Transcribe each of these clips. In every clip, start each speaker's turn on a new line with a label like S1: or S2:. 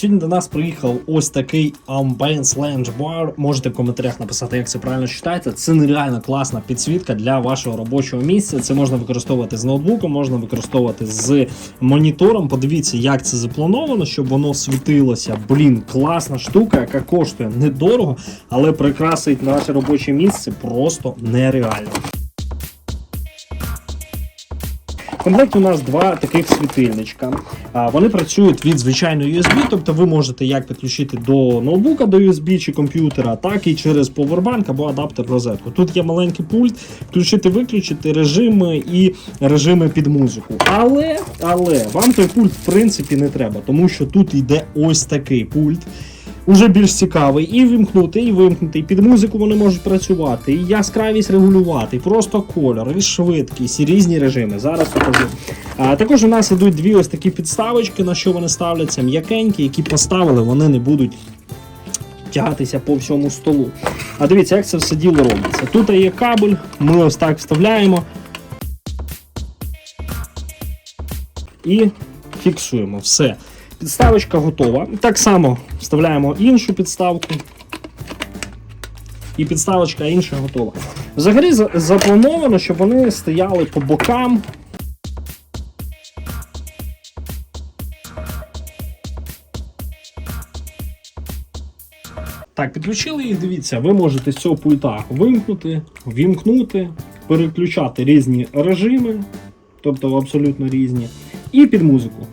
S1: Сьогодні до нас приїхав ось такий Ambience Lounge Bar. Можете в коментарях написати, як це правильно читається. Це нереально класна підсвітка для вашого робочого місця. Це можна використовувати з ноутбуком, можна використовувати з монітором. Подивіться, як це заплановано, щоб воно світилося. Блін, класна штука, яка коштує недорого, але прикрасить наше робоче місце просто нереально. В комплекті у нас два таких світильничка. Вони працюють від звичайної USB, тобто ви можете як підключити до ноутбука до USB чи комп'ютера, так і через повербанк або адаптер розетку. Тут є маленький пульт, включити, виключити режими і режими під музику. Але, але вам той пульт в принципі не треба, тому що тут йде ось такий пульт. Уже більш цікавий, і вимкнути, і вимкнути, і під музику вони можуть працювати, і яскравість регулювати, і просто кольор, і швидкість, і різні режими. Зараз покажу. А, також у нас ідуть дві ось такі підставочки, на що вони ставляться, м'якенькі, які поставили, вони не будуть тягатися по всьому столу. А дивіться, як це все діло робиться. Тут є кабель, ми ось так вставляємо і фіксуємо все. Підставочка готова. Так само вставляємо іншу підставку. І підставочка інша готова. Взагалі заплановано, щоб вони стояли по бокам. Так, підключили їх, дивіться, ви можете з цього пульта вимкнути, вімкнути, переключати різні режими, тобто абсолютно різні, і під музику.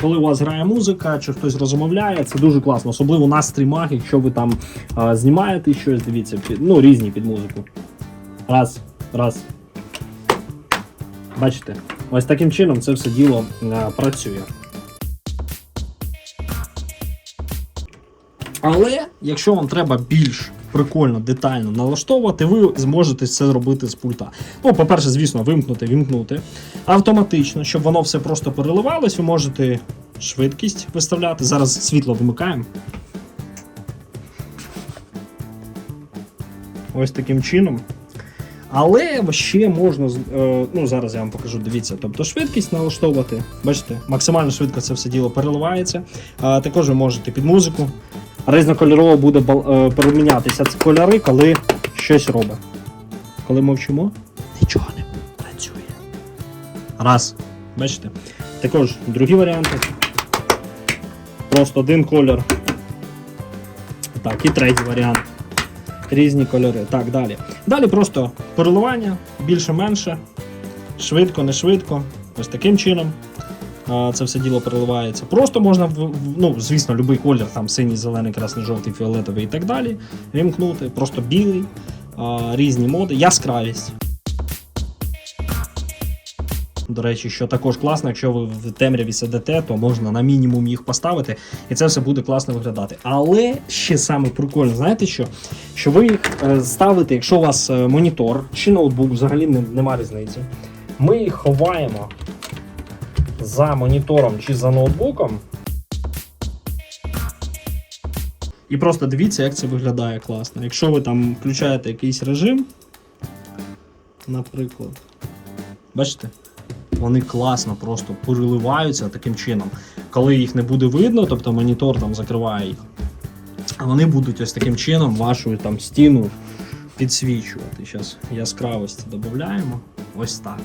S1: Коли у вас грає музика, чи хтось розмовляє, це дуже класно, особливо на стрімах, якщо ви там а, знімаєте щось, дивіться, під, ну, різні під музику. Раз, раз. Бачите? Ось таким чином це все діло а, працює. Але якщо вам треба більш прикольно, детально налаштовувати, ви зможете це зробити з пульта. Ну, по-перше, звісно, вимкнути, вімкнути. Автоматично, щоб воно все просто переливалось, ви можете швидкість виставляти. Зараз світло вимикаємо. Ось таким чином. Але ще можна, е, ну зараз я вам покажу, дивіться, тобто швидкість налаштовувати. Бачите, максимально швидко це все діло переливається. Також ви можете під музику. Різнокольорово буде е, перемінятися ці кольори, коли щось робить. Коли мовчимо, нічого не працює. Раз. Бачите? Також другі варіанти. Просто один кольор. Так, і третій варіант. Різні кольори. Так, далі. Далі просто переливання, більше-менше, швидко, не швидко. Ось таким чином. Це все діло переливається. Просто можна, ну, звісно, будь-який колір, там синій, зелений, красний, жовтий, фіолетовий і так далі. Вімкнути, просто білий, різні моди, яскравість. До речі, що також класно, якщо ви в темряві сидите, то можна на мінімум їх поставити, і це все буде класно виглядати. Але ще саме прикольно, знаєте що? Що ви їх е, ставите, якщо у вас е, монітор чи ноутбук, взагалі не, нема різниці. Ми їх ховаємо за монітором чи за ноутбуком. І просто дивіться, як це виглядає класно. Якщо ви там включаєте якийсь режим, наприклад, бачите? Вони класно просто переливаються таким чином. Коли їх не буде видно, тобто монітор там закриває їх, вони будуть ось таким чином вашу там стіну підсвічувати. Зараз яскравості додаємо. Ось так.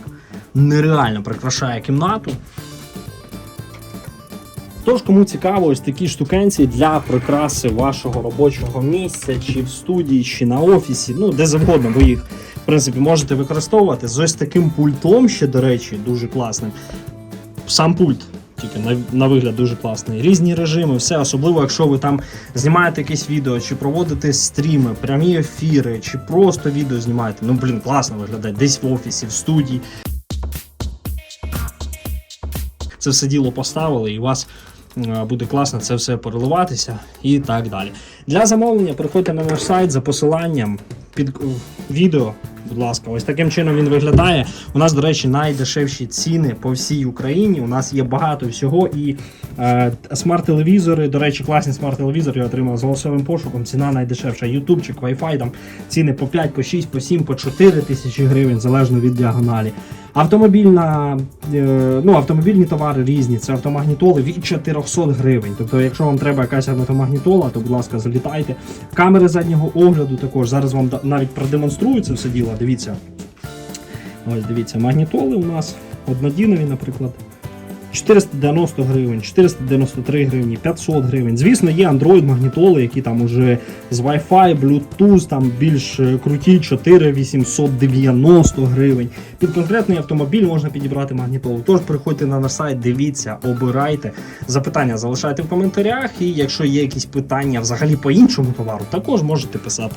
S1: Нереально прикрашає кімнату. Тож, кому цікаво, ось такі штукенці для прикраси вашого робочого місця, чи в студії, чи на офісі, ну де завгодно, ви їх в принципі можете використовувати з ось таким пультом, ще, до речі, дуже класним. Сам пульт. Тільки на, на вигляд дуже класний. Різні режими, все, особливо, якщо ви там знімаєте якесь відео, чи проводите стріми, прямі ефіри, чи просто відео знімаєте. Ну, блін, класно виглядає. Десь в офісі, в студії. Це все діло поставили, і у вас е, буде класно це все переливатися і так далі. Для замовлення приходьте на наш сайт за посиланням під е, відео. Будь ласка, ось таким чином він виглядає. У нас, до речі, найдешевші ціни по всій Україні. У нас є багато всього. І е, смарт-телевізори, до речі, класні смарт-телевізори я отримав з голосовим пошуком. Ціна найдешевша. Ютубчик, Wi-Fi, там ціни по 5, по 6, по 7, по 4 тисячі гривень, залежно від діагоналі. Автомобільна, е, ну, автомобільні товари різні, це автомагнітоли від 400 гривень. Тобто, якщо вам треба якась автомагнітола, то будь ласка, залітайте. Камери заднього огляду також. Зараз вам навіть продемонструю це все діло. Дивіться. Ось дивіться, магнітоли у нас однодінові, наприклад. 490 гривень, 493 гривні, 500 гривень. Звісно, є Android магнітоли, які там уже з Wi-Fi, Bluetooth, там більш е, круті 4890 гривень. Під конкретний автомобіль можна підібрати магнітолу. Тож приходьте на наш сайт, дивіться, обирайте. Запитання залишайте в коментарях. І якщо є якісь питання взагалі по іншому товару, також можете писати.